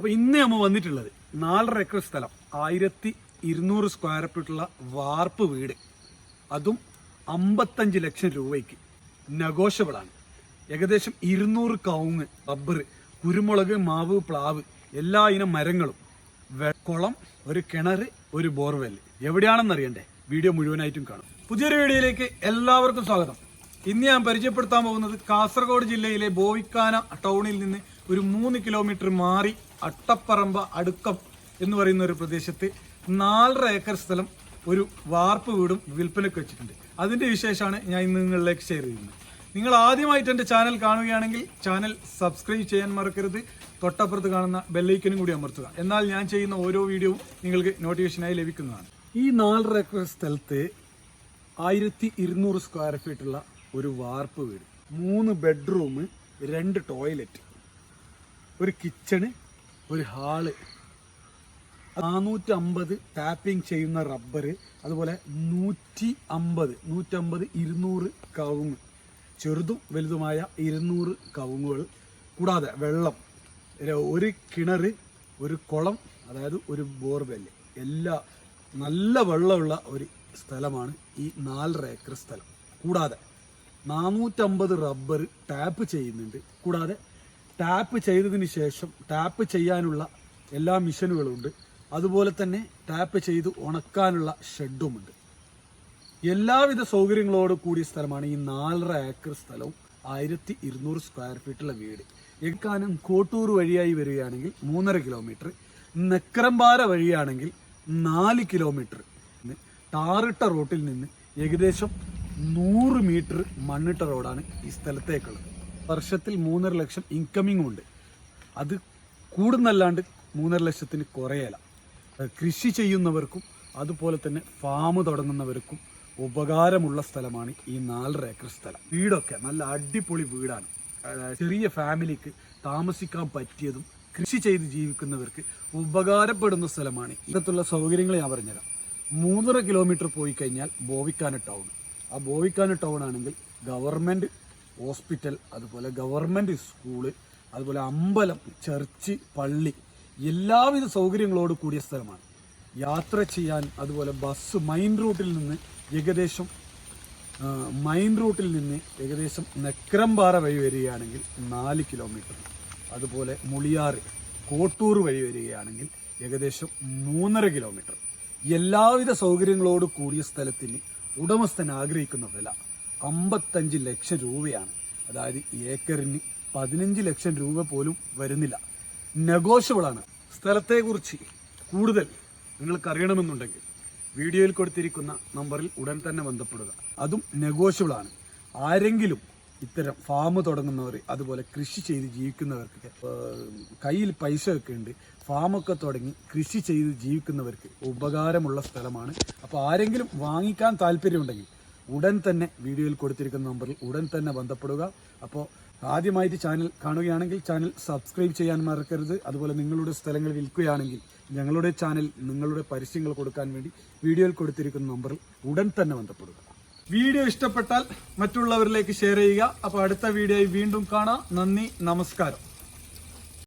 അപ്പൊ ഇന്ന് നമ്മൾ വന്നിട്ടുള്ളത് നാലര ഏക്കർ സ്ഥലം ആയിരത്തി ഇരുന്നൂറ് സ്ക്വയർ ഫീറ്റുള്ള വാർപ്പ് വീട്. അതും അമ്പത്തഞ്ച് ലക്ഷം രൂപയ്ക്ക്. നെഗോഷ്യബിൾ ആണ്. ഏകദേശം ഇരുന്നൂറ് കവുങ്ങ് റബ്ബർ കുരുമുളക് മാവ് പ്ലാവ് എല്ലാ ഇനം മരങ്ങളും. കുളം ഒരു കിണർ ഒരു ബോർവെൽ എവിടെയാണെന്ന് അറിയണ്ടേ? വീഡിയോ മുഴുവനായിട്ടും കാണും. പുതിയൊരു വീഡിയോയിലേക്ക് എല്ലാവർക്കും സ്വാഗതം. ഇന്ന് ഞാൻ പരിചയപ്പെടുത്താൻ പോകുന്നത് കാസർഗോഡ് ജില്ലയിലെ ബോവിക്കാന ടൗണിൽ നിന്ന് ഒരു മൂന്ന് കിലോമീറ്റർ മാറി അട്ടപ്പറമ്പ അടുക്കം എന്ന് പറയുന്ന ഒരു പ്രദേശത്ത് നാലര ഏക്കർ സ്ഥലം ഒരു വാർപ്പ് വീടും വിൽപ്പനയ്ക്ക് വെച്ചിട്ടുണ്ട്. അതിന്റെ വിശേഷമാണ് ഞാൻ ഇന്ന് നിങ്ങളിലേക്ക് ഷെയർ ചെയ്യുന്നത്. നിങ്ങൾ ആദ്യമായിട്ട് എന്റെ ചാനൽ കാണുകയാണെങ്കിൽ ചാനൽ സബ്സ്ക്രൈബ് ചെയ്യാൻ മറക്കരുത്. തൊട്ടപ്പുറത്ത് കാണുന്ന ബെല്ലൈക്കനും കൂടി അമർത്തുക. എന്നാൽ ഞാൻ ചെയ്യുന്ന ഓരോ വീഡിയോവും നിങ്ങൾക്ക് നോട്ടിഫിക്കേഷനായി ലഭിക്കുന്നതാണ്. ഈ നാലര ഏക്കർ സ്ഥലത്ത് ആയിരത്തി ഇരുന്നൂറ് സ്ക്വയർ ഫീറ്റുള്ള ഒരു വാർപ്പ് വീട് മൂന്ന് ബെഡ്റൂം രണ്ട് ടോയ്ലറ്റ് ഒരു കിച്ചണ് ഒരു ഹാൾ നാനൂറ്റി അമ്പത് ടാപ്പിംഗ് ചെയ്യുന്ന റബ്ബർ അതുപോലെ നൂറ്റി അമ്പത് നൂറ്റമ്പത് ഇരുന്നൂറ് കവുങ്ങ്. ചെറുതും വലുതുമായ ഇരുന്നൂറ് കവുങ്ങുകൾ. കൂടാതെ വെള്ളം. ഒരു കിണർ ഒരു കുളം അതായത് ഒരു ബോർവെൽ എല്ലാ നല്ല വെള്ളമുള്ള ഒരു സ്ഥലമാണ് ഈ നാലര ഏക്കർ സ്ഥലം. കൂടാതെ നാനൂറ്റമ്പത് റബ്ബർ ടാപ്പ് ചെയ്യുന്നുണ്ട്. കൂടാതെ ടാപ്പ് ചെയ്തതിന് ശേഷം ടാപ്പ് ചെയ്യാനുള്ള എല്ലാ മിഷനുകളും ഉണ്ട് അതുപോലെ തന്നെ ടാപ്പ് ചെയ്ത് ഉണക്കാനുള്ള ഷെഡുമുണ്ട്. എല്ലാവിധ സൗകര്യങ്ങളോട് കൂടിയ സ്ഥലമാണ് ഈ നാലര ഏക്കർ സ്ഥലവും ആയിരത്തി ഇരുന്നൂറ് സ്ക്വയർ ഫീറ്റുള്ള വീട്. എക്കാനം കോട്ടൂർ വഴിയായി വരികയാണെങ്കിൽ മൂന്നര കിലോമീറ്റർ നെക്രമ്പാര വഴിയാണെങ്കിൽ നാല് കിലോമീറ്റർ ടാറിട്ട റോട്ടിൽ നിന്ന് ഏകദേശം നൂറ് മീറ്റർ മണ്ണിട്ട റോഡാണ് ഈ സ്ഥലത്തേക്കുള്ളത്. വർഷത്തിൽ മൂന്നര ലക്ഷം ഇൻകമിങ്ങും ഉണ്ട്. അത് കൂടുന്നല്ലാണ്ട് മൂന്നര ലക്ഷത്തിന് കുറയല കൃഷി ചെയ്യുന്നവർക്കും അതുപോലെ തന്നെ ഫാം തുടങ്ങുന്നവർക്കും ഉപകാരമുള്ള സ്ഥലമാണ് ഈ നാലര ഏക്കർ സ്ഥലം. വീടൊക്കെ നല്ല അടിപൊളി വീടാണ്. ചെറിയ ഫാമിലിക്ക് താമസിക്കാൻ പറ്റിയതും കൃഷി ചെയ്ത് ജീവിക്കുന്നവർക്ക് ഉപകാരപ്പെടുന്ന സ്ഥലമാണ്. ഇത്തരത്തിലുള്ള സൗകര്യങ്ങൾ ഞാൻ പറഞ്ഞുതരാം. മൂന്നര കിലോമീറ്റർ പോയി കഴിഞ്ഞാൽ ബോവിക്കാന ടൗൺ ആ ബോവിക്കാന ടൗൺ ആണെങ്കിൽ ഗവൺമെന്റ് ഹോസ്പിറ്റൽ അതുപോലെ ഗവൺമെന്റ് സ്കൂൾ അതുപോലെ അമ്പലം ചർച്ച് പള്ളി എല്ലാവിധ സൗകര്യങ്ങളോട് കൂടിയ സ്ഥലമാണ്. യാത്ര ചെയ്യാൻ അതുപോലെ ബസ് മൈൻ റൂട്ടിൽ നിന്ന് ഏകദേശം മൈൻ റൂട്ടിൽ നിന്ന് ഏകദേശം നെക്രംപാറ വഴി വരികയാണെങ്കിൽ നാല് കിലോമീറ്റർ അതുപോലെ മുളിയാറ് കോട്ടൂർ വഴി വരികയാണെങ്കിൽ ഏകദേശം മൂന്നര കിലോമീറ്റർ എല്ലാവിധ സൗകര്യങ്ങളോട് കൂടിയ സ്ഥലത്തിന് ഉടമസ്ഥൻ ആഗ്രഹിക്കുന്ന വില അമ്പത്തഞ്ച് ലക്ഷം രൂപയാണ്. അതായത് ഏക്കറിന് പതിനഞ്ച് ലക്ഷം രൂപ പോലും വരുന്നില്ല. നെഗോഷ്യബിളാണ് സ്ഥലത്തെക്കുറിച്ച് കൂടുതൽ നിങ്ങൾക്ക് അറിയണമെന്നുണ്ടെങ്കിൽ വീഡിയോയിൽ കൊടുത്തിരിക്കുന്ന നമ്പറിൽ ഉടൻ തന്നെ ബന്ധപ്പെടുക. അതും നെഗോഷ്യബിൾ ആണ്. ആരെങ്കിലും ഇത്തരം ഫാം തുടങ്ങുന്നവർ അതുപോലെ കൃഷി ചെയ്ത് ജീവിക്കുന്നവർക്ക് കയ്യിൽ പൈസ ഒക്കെ ഉണ്ട് ഫാമൊക്കെ തുടങ്ങി കൃഷി ചെയ്ത് ജീവിക്കുന്നവർക്ക് ഉപകാരമുള്ള സ്ഥലമാണ്. അപ്പോൾ ആരെങ്കിലും വാങ്ങിക്കാൻ താല്പര്യമുണ്ടെങ്കിൽ ഉടൻ തന്നെ വീഡിയോയിൽ കൊടുത്തിരിക്കുന്ന നമ്പറിൽ ഉടൻ തന്നെ ബന്ധപ്പെടുക. അപ്പോൾ ആദ്യമായിട്ട് ചാനൽ കാണുകയാണെങ്കിൽ ചാനൽ സബ്സ്ക്രൈബ് ചെയ്യാൻ മറക്കരുത്. അതുപോലെ നിങ്ങളുടെ സ്ഥലങ്ങൾ വിൽക്കുകയാണെങ്കിൽ ഞങ്ങളുടെ ചാനൽ നിങ്ങളുടെ പരസ്യങ്ങൾ കൊടുക്കാൻ വേണ്ടി വീഡിയോയിൽ കൊടുത്തിരിക്കുന്ന നമ്പറിൽ ഉടൻ തന്നെ ബന്ധപ്പെടുക. വീഡിയോ ഇഷ്ടപ്പെട്ടാൽ മറ്റുള്ളവരിലേക്ക് ഷെയർ ചെയ്യുക. അപ്പോൾ അടുത്ത വീഡിയോയിൽ വീണ്ടും കാണാം. നന്ദി നമസ്കാരം.